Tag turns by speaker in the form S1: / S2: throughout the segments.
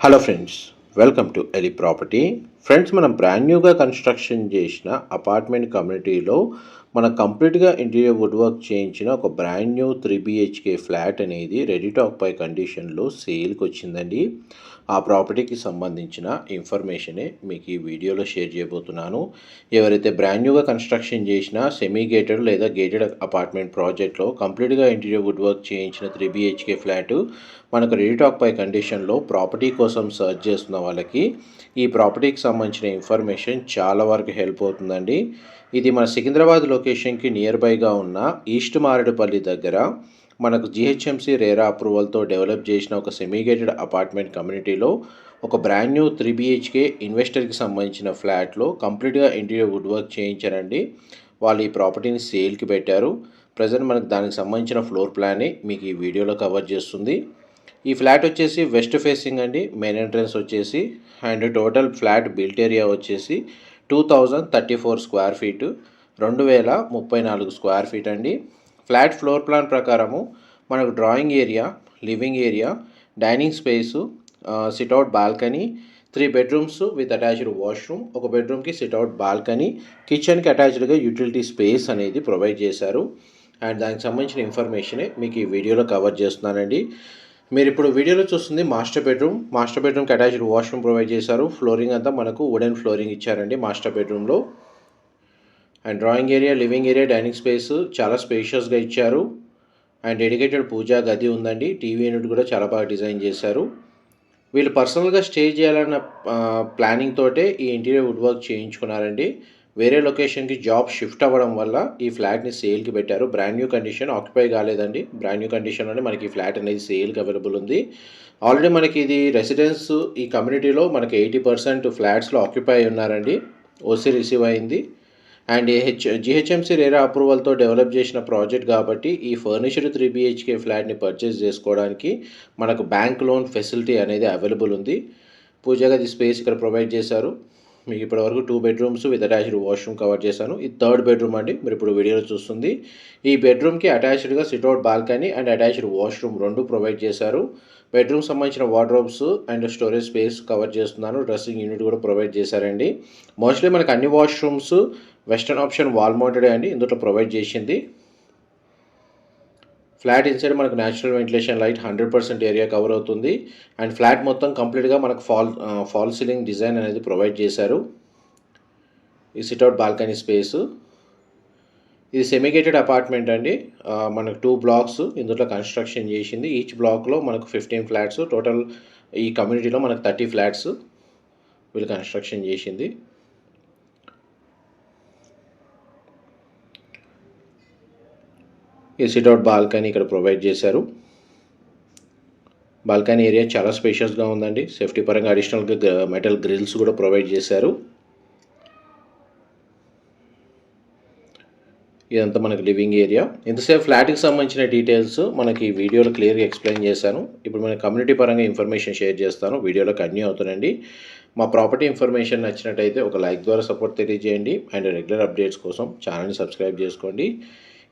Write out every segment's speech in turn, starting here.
S1: Hello friends welcome to Eli property friends మనం brand న్యూగా construction చేసిన అపార్ట్మెంట్ కమ్యూనిటీలో మన కంప్లీట్గా ఇంటీరియర్ వుడ్ వర్క్ చేయించిన ఒక brand new three BHK flat అనేది రెడీ టాక్ పై కండిషన్లో సేల్కి వచ్చిందండి. ఆ ప్రాపర్టీకి సంబంధించిన ఇన్ఫర్మేషనే మీకు ఈ వీడియోలో షేర్ చేయబోతున్నాను. ఎవరైతే బ్రాండ్ న్యూగా కన్స్ట్రక్షన్ చేసిన సెమీ గేటెడ్ లేదా గేటెడ్ అపార్ట్మెంట్ ప్రాజెక్ట్లో కంప్లీట్గా ఇంటీరియర్ వుడ్ వర్క్ చేయించిన త్రీ బిహెచ్కే ఫ్లాట్ మనకు రెడీటాక్ పై కండిషన్లో ప్రాపర్టీ కోసం సర్చ్ చేస్తున్న వాళ్ళకి ఈ ప్రాపర్టీకి సంబంధించిన ఇన్ఫర్మేషన్ చాలా వరకు హెల్ప్ అవుతుందండి. ఇది మన సికింద్రాబాద్ లొకేషన్కి నియర్ బైగా ఉన్న ఈస్ట్ మారేడుపల్లి దగ్గర మనకు జిహెచ్ఎంసీ రేరా అప్రూవల్తో డెవలప్ చేసిన ఒక సెమీగేటెడ్ అపార్ట్మెంట్ కమ్యూనిటీలో ఒక బ్రాండ్ న్యూ త్రీ బిహెచ్కే ఇన్వెస్టర్కి సంబంధించిన ఫ్లాట్లో కంప్లీట్గా ఇంటీరియర్ వుడ్ వర్క్ చేయించారండి. వాళ్ళు ఈ ప్రాపర్టీని సేల్కి పెట్టారు. ప్రజెంట్ మనకు దానికి సంబంధించిన ఫ్లోర్ ప్లాన్ని మీకు ఈ వీడియోలో కవర్ చేస్తుంది. ఈ ఫ్లాట్ వచ్చేసి వెస్ట్ ఫేసింగ్ అండి. మెయిన్ ఎంట్రన్స్ వచ్చేసి and total flat built area వచ్చేసి two thousand thirty four square feet రెండు వేల ముప్పై నాలుగు స్క్వేర్ ఫీట్ అండి. ఫ్లాట్ ఫ్లోర్ ప్లాన్ ప్రకారము మనకు drawing area living area dining space sit out balcony three bedrooms with attached washroom ఒక బెడ్రూమ్కి సిట్అవుట్ బాల్కనీ కిచెన్కి అటాచ్డ్గా యూటిలిటీ స్పేస్ అనేది ప్రొవైడ్ చేశారు. అండ్ దానికి సంబంధించిన ఇన్ఫర్మేషనే మీకు ఈ వీడియోలో కవర్ చేస్తున్నానండి. మీరు ఇప్పుడు వీడియోలో చూస్తుంది మాస్టర్ బెడ్రూమ్ మాస్టర్ బెడ్రూమ్కి అటాచ్డ్ వాష్రూమ్ ప్రొవైడ్ చేశారు. ఫ్లోరింగ్ అంతా మనకు వుడెన్ ఫ్లోరింగ్ ఇచ్చారండి మాస్టర్ బెడ్రూమ్లో and drawing area living area dining space చాలా స్పేషియస్గా ఇచ్చారు. అండ్ డెడికేటెడ్ పూజా గది ఉందండి. టీవీ యూనిట్ కూడా చాలా బాగా డిజైన్ చేశారు. వీళ్ళు పర్సనల్గా స్టే చేయాలన్న ప్లానింగ్ తోటే ఈ ఇంటీరియర్ వుడ్ వర్క్ చేయించుకున్నారండి. వేరే లొకేషన్కి జాబ్ షిఫ్ట్ అవ్వడం వల్ల ఈ ఫ్లాట్ని సేల్కి పెట్టారు. బ్రాండ్ న్యూ కండిషన్ ఆక్యుపై కాలేదండి. బ్రాండ్ న్యూ కండిషన్లోనే మనకి ఈ ఫ్లాట్ అనేది సేల్కి అవైలబుల్ ఉంది. ఆల్రెడీ మనకి ఇది రెసిడెన్స్ ఈ కమ్యూనిటీలో మనకి ఎయిటీ పర్సెంట్ ఫ్లాట్స్లో ఆక్యుపై ఉన్నారండి. ఓసీ రిసీవ్ అయింది. అండ్ హెచ్ జిహెచ్ఎంసీ రేరా అప్రూవల్తో డెవలప్ చేసిన ప్రాజెక్ట్ కాబట్టి ఈ ఫర్నిచర్ త్రీ బిహెచ్కే ఫ్లాట్ని పర్చేస్ చేసుకోవడానికి మనకు బ్యాంక్ లోన్ ఫెసిలిటీ అనేది అవైలబుల్ ఉంది. పూజగా గది స్పేస్ ఇక్కడ ప్రొవైడ్ చేశారు. మీకు ఇప్పటివరకు two bedrooms with attached washroom cover చేశాను. ఇది థర్డ్ బెడ్రూమ్ అండి. మీరు ఇప్పుడు వీడియోలో చూస్తుంది. ఈ బెడ్రూమ్కి అటాచ్డ్గా sit out balcony and attached washroom రెండు ప్రొవైడ్ చేశారు. బెడ్రూమ్ సంబంధించిన wardrobes and storage space cover చేస్తున్నాను. డ్రెస్సింగ్ యూనిట్ కూడా ప్రొవైడ్ చేశారండి. మోస్ట్లీ మనకు అన్ని washrooms western option wall mounted అండి. ఇందులో ప్రొవైడ్ చేసింది. ఫ్లాట్ ఇన్సైడ్ మనకు natural ventilation light hundred percent area cover అవుతుంది. అండ్ ఫ్లాట్ మొత్తం కంప్లీట్గా మనకు ఫాల్ ఫాల్ సీలింగ్ డిజైన్ అనేది ప్రొవైడ్ చేశారు. ఈ సిట్అవుట్ బాల్కనీ స్పేసు ఇది సెమిగేటెడ్ అపార్ట్మెంట్ అండి. మనకు టూ బ్లాక్స్ ఇందులో కన్స్ట్రక్షన్ చేసింది. ఈచ్ బ్లాక్లో మనకు ఫిఫ్టీన్ ఫ్లాట్స్ టోటల్ ఈ కమ్యూనిటీలో మనకు థర్టీ ఫ్లాట్స్ వీళ్ళు కన్స్ట్రక్షన్ చేసింది. ఈ సిట్అవుట్ బాల్కనీ ఇక్కడ ప్రొవైడ్ చేశారు. బాల్కనీ ఏరియా చాలా స్పేషియస్గా ఉందండి. సేఫ్టీ పరంగా అడిషనల్గా మెటల్ గ్రిల్స్ కూడా ప్రొవైడ్ చేశారు. ఇదంతా మనకి లివింగ్ ఏరియా ఇంతసేపు ఫ్లాట్కి సంబంధించిన డీటెయిల్స్ మనకి వీడియోలో క్లియర్గా ఎక్స్ప్లెయిన్ చేశాను. ఇప్పుడు మన కమ్యూనిటీ పరంగా ఇన్ఫర్మేషన్ షేర్ చేస్తాను. వీడియోలో కంటిన్యూ అవుతానండి. మా ప్రాపర్టీ ఇన్ఫర్మేషన్ నచ్చినట్టయితే ఒక లైక్ ద్వారా సపోర్ట్ తెలియజేయండి. అండ్ రెగ్యులర్ అప్డేట్స్ కోసం ఛానల్ని సబ్స్క్రైబ్ చేసుకోండి.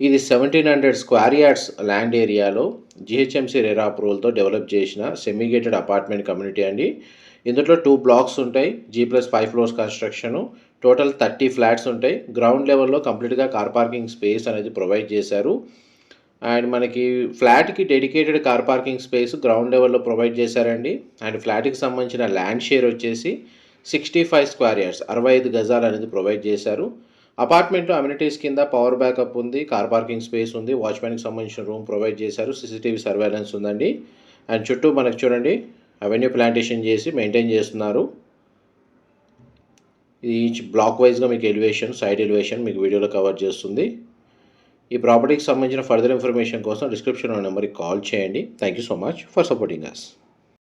S1: ఇది seventeen hundred square yards land ఏరియాలో జిహెచ్ఎంసీ రేరా అప్రూవల్తో డెవలప్ చేసిన సెమీగేటెడ్ అపార్ట్మెంట్ కమ్యూనిటీ అండి. ఇందులో టూ బ్లాక్స్ ఉంటాయి. G plus five floors construction total thirty flats ఉంటాయి. గ్రౌండ్ లెవెల్లో కంప్లీట్గా కార్ పార్కింగ్ స్పేస్ అనేది ప్రొవైడ్ చేశారు. అండ్ మనకి ఫ్లాట్కి dedicated car parking space ground లెవెల్లో ప్రొవైడ్ చేశారండి. అండ్ ఫ్లాట్కి సంబంధించిన ల్యాండ్ షేర్ వచ్చేసి సిక్స్టీ ఫైవ్ స్క్వేర్ యార్డ్స్ అరవై ఐదు గజాలు అనేది ప్రొవైడ్ చేశారు. అపార్ట్మెంట్ అమ్యూనిటీస్ కింద పవర్ బ్యాకప్ ఉంది కార్ పార్కింగ్ స్పేస్ ఉంది వాచ్మెన్కి సంబంధించిన రూమ్ ప్రొవైడ్ చేశారు సీసీటీవీ సర్వేలెన్స్ ఉందండి. అండ్ చుట్టూ మనకు చూడండి అవెన్యూ ప్లాంటేషన్ చేసి మెయింటైన్ చేస్తున్నారు. ఇది ఈచ్ బ్లాక్ వైజ్గా మీకు ఎలివేషన్ సైడ్ ఎలివేషన్ మీకు వీడియోలో కవర్ చేస్తుంది. ఈ ప్రాపర్టీకి సంబంధించిన ఫర్దర్ ఇన్ఫర్మేషన్ కోసం డిస్క్రిప్షన్లో నెంబర్కి కాల్ చేయండి. Thank you so much for supporting us